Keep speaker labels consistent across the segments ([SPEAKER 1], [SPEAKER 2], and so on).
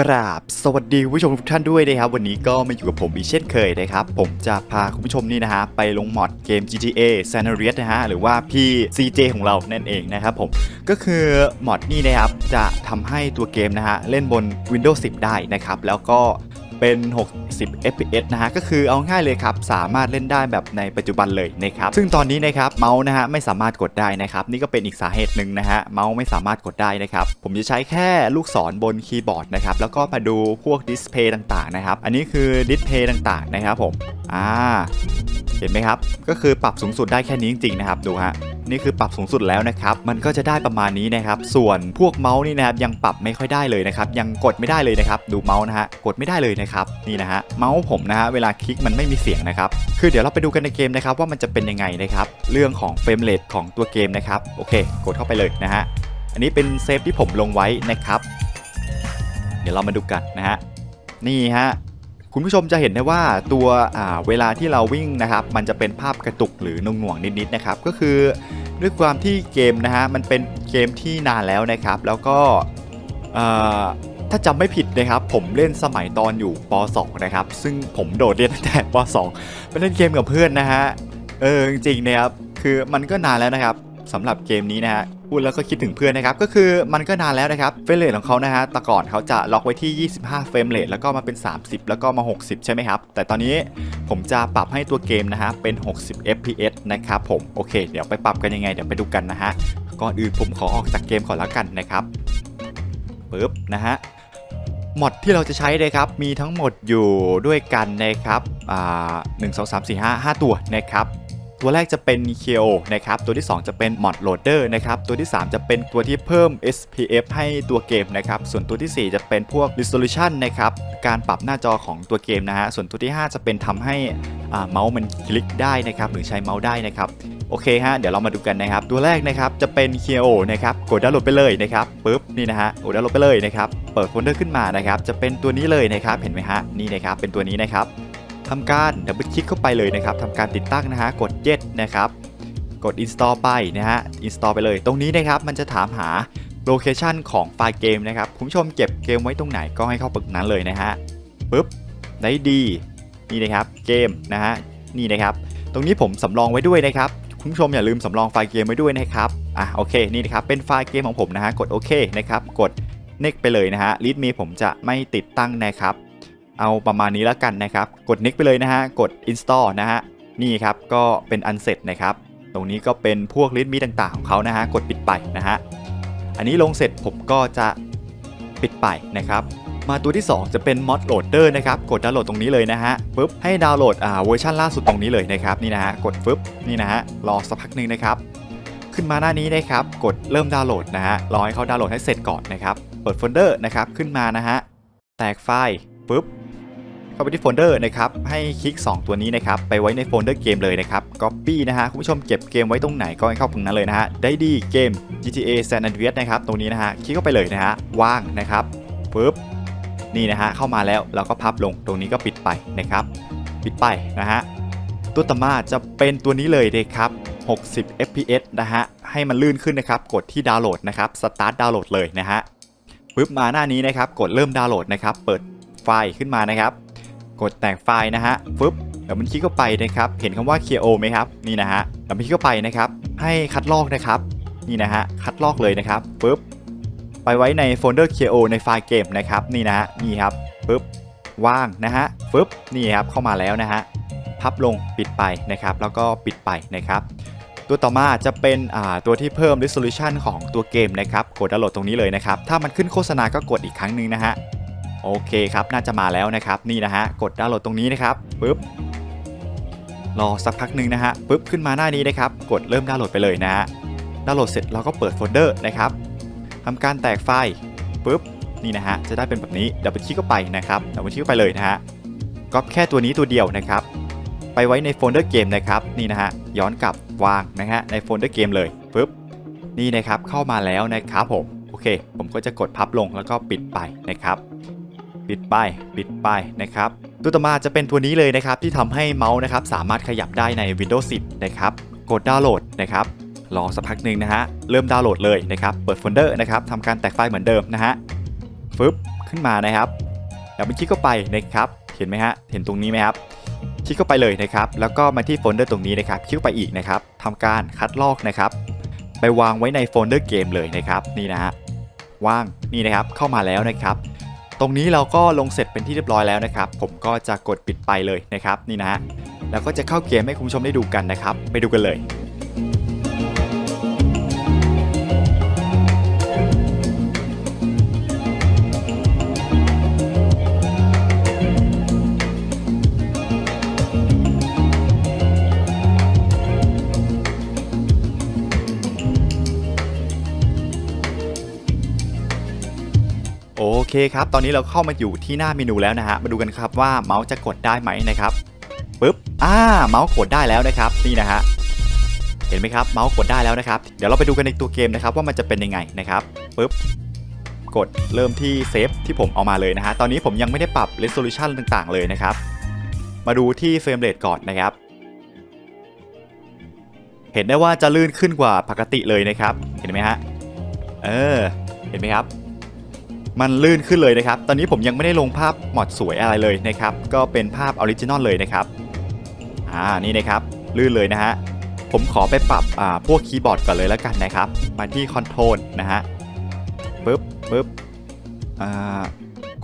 [SPEAKER 1] กราบสวัสดีคุณผู้ชมทุกท่านด้วยนะครับ วันนี้ก็มาอยู่กับผมอีกเช่นเคยนะครับ ผมจะพาคุณผู้ชมนี่นะฮะไปลงมอดเกม GTA San Andreas นะฮะหรือว่าพี่ CJ ของเรานั่นเองนะครับผมก็คือมอดนี่นะครับจะทำให้ตัวเกมนะฮะเล่นบน Windows 10 ได้นะครับ แล้วก็ เป็น 60 fps นะฮะก็คือเอาง่ายเลยครับสามารถเล่นได้แบบในปัจจุบันเลยนะครับซึ่งตอนนี้นะครับเมาส์นะฮะไม่สามารถกดได้นะครับนี่ก็เป็นอีกสาเหตุหนึ่งนะฮะเมาส์ไม่สามารถกดได้นะครับผมจะใช้แค่ลูกศรบนคีย์บอร์ดนะครับแล้วก็มาดูพวกดิสเพย์ต่างๆนะครับอันนี้คือดิสเพย์ต่างๆนะครับผมอ่าเห็นไหมครับก็คือปรับสูงสุดได้แค่นี้จริงๆนะครับดูฮะ นี่คือปรับสูงสุดแล้วนะครับมันก็จะได้ประมาณนี้นะครับส่วนพวกเมาส์นี่นะครับยังปรับไม่ค่อยได้เลยนะครับยังกดไม่ได้เลยนะครับดูเมาส์นะฮะกดไม่ได้เลยนะครับนี่นะฮะเมาส์ผมนะฮะเวลาคลิกมันไม่มีเสียงนะครับคือเดี๋ยวเราไปดูกันในเกมนะครับว่ามันจะเป็นยังไงนะครับเรื่องของเฟรมเรทของตัวเกมนะครับโอเค กดเข้าไปเลยนะฮะอันนี้เป็นเซฟที่ผมลงไว้นะครับ เดี๋ยวเรามาดูกันนะฮะนี่ฮะ คุณผู้ชมจะเห็นได้ว่าตัวเวลาที่เราวิ่งนะครับ มันจะเป็นภาพกระตุกหรือหน่วงๆนิดๆนะครับ ก็คือด้วยความที่เกมนะฮะมันเป็นเกมที่นานแล้วนะครับ แล้วก็ถ้าจำไม่ผิดนะครับ ผมเล่นสมัยตอนอยู่ป .2 นะครับ ซึ่งผมโดดเรียนตั้งแต่ป .2 ไปเล่นเกมกับเพื่อนนะฮะเออจริงๆนะครับคือมันก็นานแล้วนะครับ สำหรับเกมนี้นะฮะพูดแล้วก็คิดถึงเพื่อนนะครับ ก็คือมันก็นานแล้วนะครับเฟรมเรทของเขานะฮะแต่ก่อนเขาจะล็อกไว้ที่ 25 เฟรมเรทแล้วก็มาเป็น 30 แล้วก็มา 60 ใช่ไหมครับ แต่ตอนนี้ผมจะปรับให้ตัวเกมนะฮะเป็น 60 fps นะครับผมโอเค เดี๋ยวไปปรับกันยังไงเดี๋ยวไปดูกันนะฮะก่อนอื่นผมขอออกจากเกมก่อนแล้วกันนะครับปึ๊บนะฮะมอดที่เราจะใช้นะครับ มีทั้งหมดอยู่ด้วยกันนะครับอ่าหนึ่งสองสามสี่ห้าห้าตัวนะครับ ตัวแรกจะเป็น KO นะครับ ตัวที่ 2 จะเป็น Mod Loader นะครับ ตัวที่ 3 จะเป็นตัวที่เพิ่ม SPF ให้ตัวเกมนะครับ ส่วนตัวทีสี่4 จะเป็นพวก Resolution นะครับ การปรับหน้าจอของตัวเกมนะฮะ ส่วนตัวที่ 5 จะเป็นทำให้เมาส์มันคลิกได้นะครับ หรือใช้เมาส์ได้นะครับ โอเคฮะ เดี๋ยวเรามาดูกันนะครับ ตัวแรกนะครับจะเป็น KO นะครับกดดาวน์โหลดไปเลยนะครับปึ๊บนี่นะฮะกดดาวน์โหลดไปเลยนะครับ เปิดโฟลเดอร์ขึ้นมานะครับ จะเป็นตัวนี้เลยนะครับ เห็นไหมฮะ นี่นะครับ เป็นตัวนี้นะครับ ทำการดับเบิลคลิกเข้าไปเลยนะครับทำการติดตั้งนะฮะกด Get นะครับกด Install ไปนะฮะ Install ไปเลย ตรงนี้นะครับมันจะถามหาโลเคชันของไฟล์เกมนะครับคุณผู้ชมเก็บเกมไว้ตรงไหนก็ให้เข้าปึกนั้นเลยนะฮะปึ๊บได้ดีนี่นะครับเกมนะฮะนี่นะครับ ตรงนี้ผมสำรองไว้ด้วยนะครับคุณผู้ชมอย่าลืมสำรองไฟล์เกมไว้ด้วยนะครับอะโอเคนี่นะครับเป็นไฟล์เกมของผมนะฮะกดโอเคนะครับกด next ไปเลยนะฮะ read me ผมจะไม่ติดตั้งนะครับ เอาประมาณนี้แล้วกันนะครับ กด next ไปเลยนะฮะ กด install นะฮะ นี่ครับก็เป็นอันเสร็จนะครับ ตรงนี้ก็เป็นพวกลิสต์มีต่างๆของเขานะฮะ กดปิดไปนะฮะ อันนี้ลงเสร็จผมก็จะปิดไปนะครับ มาตัวที่ 2 จะเป็น mod loader นะครับ กดดาวน์โหลดตรงนี้เลยนะฮะปึ๊บ ให้ดาวน์โหลดอ่าเวอร์ชันล่าสุดตรงนี้เลยนะครับ นี่นะฮะ กดฟึบนี่นะฮะ รอสักพักหนึ่งนะครับขึ้นมาหน้านี้นะครับ กดเริ่มดาวน์โหลดนะฮะ รอให้เขาดาวน์โหลดให้เสร็จก่อนนะครับ เปิดโฟลเดอร์นะครับ ขึ้นมานะฮะ แตกไฟล์ปึ๊บ เข้าไปที่โฟลเดอร์นะครับ ให้คลิก 2 ตัวนี้นะครับ ไปไว้ในโฟลเดอร์เกมเลยนะครับ Copy นะฮะ คุณผู้ชมเก็บเกมไว้ตรงไหนก็ให้เข้าตรงนั้นเลยนะฮะ ได้ดีเกม GTA San Andreas นะครับ ตรงนี้นะฮะ คลิกเข้าไปเลยนะฮะ ว่างนะครับปึ๊บ นี่นะฮะ เข้ามาแล้วเราก็พับลง ตรงนี้ก็ปิดไปนะครับ ปิดไปนะฮะ ตัวต่อมาจะเป็นตัวนี้เลยเลยครับ 60 fps นะฮะ ให้มันลื่นขึ้นนะครับ กดที่ดาวน์โหลดนะครับ Start ดาวน์โหลดเลยนะฮะปึ๊บมาหน้านี้นะครับ กดเริ่มดาวน์โหลดนะครับ เปิดไฟล์ขึ้นมานะครับ กดแตกไฟล์นะฮะปึ๊บเดี๋ยวมันคลิกเข้าไปนะครับ เห็นคำว่า Clear O ไหมครับ นี่นะฮะเดี๋ยวมันคลิกเข้าไปนะครับ ให้คัดลอกนะครับ นี่นะฮะ คัดลอกเลยนะครับปึ๊บไปไว้ในโฟลเดอร์ Clear O ในไฟล์เกมนะครับ นี่นะฮะ นี่ครับปึ๊บว่างนะฮะปึ๊บนี่ครับ เข้ามาแล้วนะฮะ พับลง ปิดไปนะครับ แล้วก็ปิดไปนะครับ ตัวต่อมาจะเป็นตัวที่เพิ่ม resolution ของตัวเกมนะครับ กดดาวน์โหลดตรงนี้เลยนะครับ ถ้ามันขึ้นโฆษณาก็กดอีกครั้งหนึ่งนะฮะ โอเคครับ น่าจะมาแล้วนะครับ นี่นะฮะ กดดาวน์โหลดตรงนี้นะครับปึ๊บ รอสักพักหนึ่งนะฮะปึ๊บขึ้นมาหน้านี้นะครับ กดเริ่มดาวน์โหลดไปเลยนะฮะ ดาวน์โหลดเสร็จเราก็เปิดโฟลเดอร์นะครับทำการแตกไฟล์ปึ๊บ นี่นะฮะ จะได้เป็นแบบนี้ดับเบิลคลิกเข้าไปนะครับ ดับเบิลคลิกเข้าไปเลยนะฮะก๊อปแค่ตัวนี้ตัวเดียวนะครับ ไปไว้ในโฟลเดอร์เกมนะครับ นี่นะฮะ ย้อนกลับวางนะฮะ ในโฟลเดอร์เกมเลยปึ๊บ นี่นะครับ เข้ามาแล้วนะครับผม โอเค ผมก็จะกดพับลงแล้วก็ปิดไปนะครับ ปิดไปปิดไปนะครับตัวต่อมาจะเป็นตัวนี้เลยนะครับที่ทำให้เมาส์นะครับสามารถขยับได้ใน Windows 10 นะครับกดดาวน์โหลดนะครับรอสักพักหนึ่งนะฮะเริ่มดาวน์โหลดเลยนะครับเปิดโฟลเดอร์นะครับทำการแตกไฟล์เหมือนเดิมนะฮะฟึบขึ้นมานะครับดับเบิลคลิกเข้าไปนะครับเห็นไหมฮะเห็นตรงนี้ไหมครับคลิกเข้าไปเลยนะครับ แล้วก็มาที่โฟลเดอร์ตรงนี้นะครับ คลิกไปอีกนะครับทำการคัดลอกนะครับ ไปวางไว้ในโฟลเดอร์เกมเลยนะครับ นี่นะฮะว่างนี่นะครับเข้ามาแล้วนะครับ ตรงนี้เราก็ลงเสร็จเป็นที่เรียบร้อยแล้วนะครับ ผมก็จะกดปิดไปเลยนะครับ นี่นะฮะแล้วก็จะเข้าเกมให้คุณผู้ชมได้ดูกันนะครับ ไปดูกันเลย เคครับ ตอนนี้เราเข้ามาอยู่ที่หน้าเมนูแล้วนะฮะ มาดูกันครับว่าเมาส์จะกดได้ไหมนะครับปึ๊บ อ่า เมาส์กดได้แล้วนะครับ นี่นะฮะ เห็นไหมครับ เมาส์กดได้แล้วนะครับ เดี๋ยวเราไปดูกันในตัวเกมนะครับว่ามันจะเป็นยังไงนะครับปึ๊บ กดเริ่มที่เซฟที่ผมเอามาเลยนะฮะ ตอนนี้ผมยังไม่ได้ปรับ resolution ต่างๆ เลยนะครับ มาดูที่เฟรมเรทก่อนนะครับ เห็นได้ว่าจะลื่นขึ้นกว่าปกติเลยนะครับ เห็นไหมฮะ เออ เห็นไหมครับ มันลื่นขึ้นเลยนะครับ ตอนนี้ผมยังไม่ได้ลงภาพหมอดสวยอะไรเลยนะครับ ก็เป็นภาพออริจินอลเลยนะครับ อ่า นี่นะครับ ลื่นเลยนะฮะ ผมขอไปปรับอ่าพวกคีย์บอร์ดก่อนเลยแล้วกันนะครับ มาที่คอนโทรลนะฮะ ปึ๊บปึ๊บ อ่า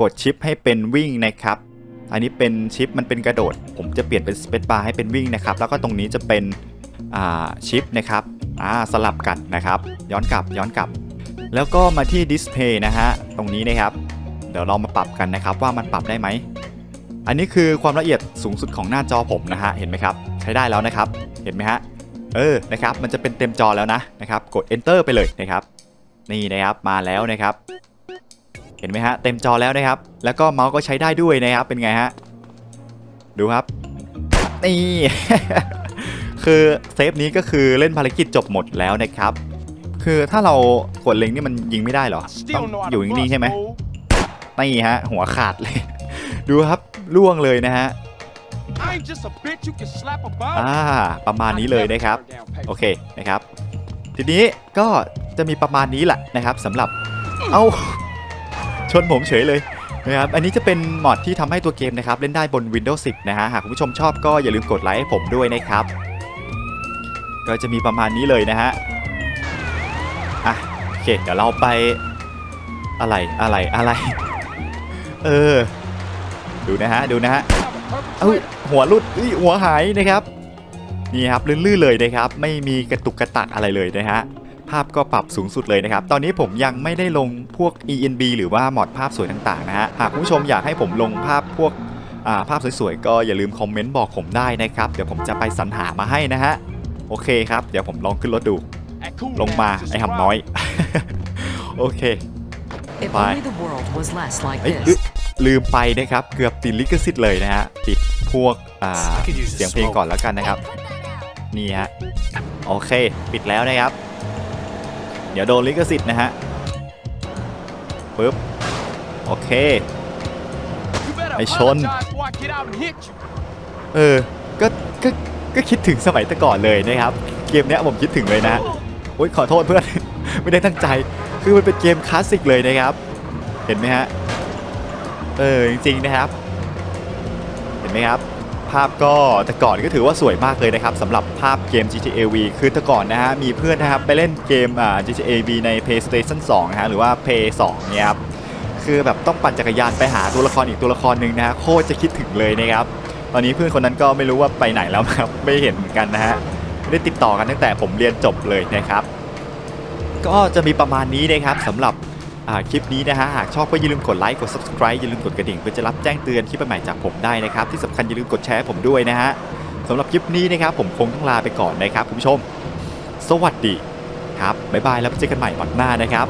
[SPEAKER 1] กดชิปให้เป็นวิ่งนะครับ อันนี้เป็นชิปมันเป็นกระโดด ผมจะเปลี่ยนเป็นสเปซบาร์ให้เป็นวิ่งนะครับ แล้วก็ตรงนี้จะเป็น อ่า ชิปนะครับ อ่า สลับกันนะครับ ย้อนกลับ ย้อนกลับ แล้วก็มาที่ดิสเพย์นะฮะตรงนี้นะครับ เดี๋ยวเรามาปรับกันนะครับว่ามันปรับได้ไหม อันนี้คือความละเอียดสูงสุดของหน้าจอผมนะฮะเห็นไหมครับ ใช้ได้แล้วนะครับ เห็นไหมฮะเออนะครับมันจะเป็นเต็มจอแล้วนะนะครับกด enter ไปเลยนะครับ นี่นะครับมาแล้วนะครับ เห็นไหมฮะเต็มจอแล้วนะครับ แล้วก็เมาส์ก็ใช้ได้ด้วยนะครับเป็นไงฮะดูครับนี่คือเซฟนี้ก็คือเล่นภารกิจจบหมดแล้วนะครับ คือถ้าเรากดเล็งนี่มันยิงไม่ได้เหรอต้อง
[SPEAKER 2] Still know how
[SPEAKER 1] อยู่
[SPEAKER 2] to
[SPEAKER 1] นิ่งๆ
[SPEAKER 2] bust,
[SPEAKER 1] ใช่ไหม
[SPEAKER 2] fool.
[SPEAKER 1] นี่ฮะ หัวขาดเลย ดูครับล่วงเลยนะฮะ
[SPEAKER 2] I ain't just a bitch you can slap about.
[SPEAKER 1] อ่าประมาณนี้เลยนะครับ
[SPEAKER 2] I never turn down pay.
[SPEAKER 1] โอเคนะครับ ทีนี้ก็จะมีประมาณนี้แหละนะครับสำหรับ เอ้าชนผมเฉยเลยนะครับ อันนี้จะเป็นมอดที่ทำให้ตัวเกมนะครับ เล่นได้บน Windows 10 นะฮะ หากคุณผู้ชมชอบก็อย่าลืมกดไลค์ให้ผมด้วยนะครับ ก็จะมีประมาณนี้เลยนะฮะอะโอ เค เดี๋ยวเราไปอะไรอะไรอะไร เออ ดูนะฮะ ดูนะฮะเอ้ยหัวรุดอ้ยหัวหายนะครับนี่ครับลื่นๆเลยนะครับ ไม่มีกระตุกกระตักอะไรเลยนะฮะภาพก็ปรับสูงสุดเลยนะครับ ตอนนี้ผมยังไม่ได้ลงพวก ENB หรือว่าหมอดภาพสวยต่างๆนะฮะ หากผู้ชมอยากให้ผมลงภาพพวกภาพสวยๆ ก็อย่าลืมคอมเมนต์บอกผมได้นะครับ เดี๋ยวผมจะไปสรรหามาให้นะฮะ โอเคครับ เดี๋ยวผมลองขึ้นรถดู ลง
[SPEAKER 2] now,
[SPEAKER 1] มา
[SPEAKER 2] just
[SPEAKER 1] ไอ้หำน้อย
[SPEAKER 2] surround.
[SPEAKER 1] โอเค
[SPEAKER 3] If
[SPEAKER 1] Bye.
[SPEAKER 3] only the world was less like
[SPEAKER 1] เอ้ยลื
[SPEAKER 3] this.
[SPEAKER 1] ลืมไปนะครับ เกือบติดลิขสิทธิ์เลยนะฮะ ติดพวกอ่า
[SPEAKER 4] I could use
[SPEAKER 1] เสีย
[SPEAKER 4] a
[SPEAKER 1] งเพลง
[SPEAKER 4] smoke.
[SPEAKER 1] ก่อนแล้วกันนะครับ นี่ฮะ โอเค ปิดแล้วนะครับ เดี๋ยวโดนลิขสิทธิ์นะฮะปึ๊บ โอเค
[SPEAKER 2] You better
[SPEAKER 1] ไอ้ชน
[SPEAKER 2] apologize before I get out and hit you.
[SPEAKER 1] เออ ก็ ก็ ก็คิดถึงสมัยแต่ก่อนเลยนะครับ เกมเนี้ยผมคิดถึงเลยนะโอ๊ยขอโทษเพื่อน ไม่ได้ตั้งใจ คือมันเป็นเกมคลาสสิกเลยนะครับ เห็นไหมฮะ เออจริงๆนะครับ เห็นไหมครับ ภาพก็แต่ก่อนก็ถือว่าสวยมากเลยนะครับสำหรับภาพเกม GTA V คือแต่ก่อนนะฮะมีเพื่อนนะครับไปเล่นเกมอ่า GTA V ใน PlayStation 2นะฮะหรือว่า Play 2เนี่ยครับคือแบบต้องปั่นจักรยานไปหาตัวละครอีกตัวละครหนึ่งนะฮะโคตรจะคิดถึงเลยนะครับ ตอนนี้เพื่อนคนนั้นก็ไม่รู้ว่าไปไหนแล้วครับไม่เห็นเหมือนกันนะฮะ ได้ติดต่อกันตั้งแต่ผมเรียนจบเลยนะครับ ก็จะมีประมาณนี้นะครับสำหรับคลิปนี้นะฮะหากชอบก็อย่าลืมกดไลค์กด subscribe อย่าลืมกดกระดิ่งเพื่อจะรับแจ้งเตือนคลิปใหม่จากผมได้นะครับ ที่สำคัญอย่าลืมกดแชร์ผมด้วยนะฮะสำหรับคลิปนี้นะครับผมคงต้องลาไปก่อนนะครับคุณผู้ชม สวัสดีครับบ๊ายบายแล้วพบเจอกันใหม่วันหน้านะครับ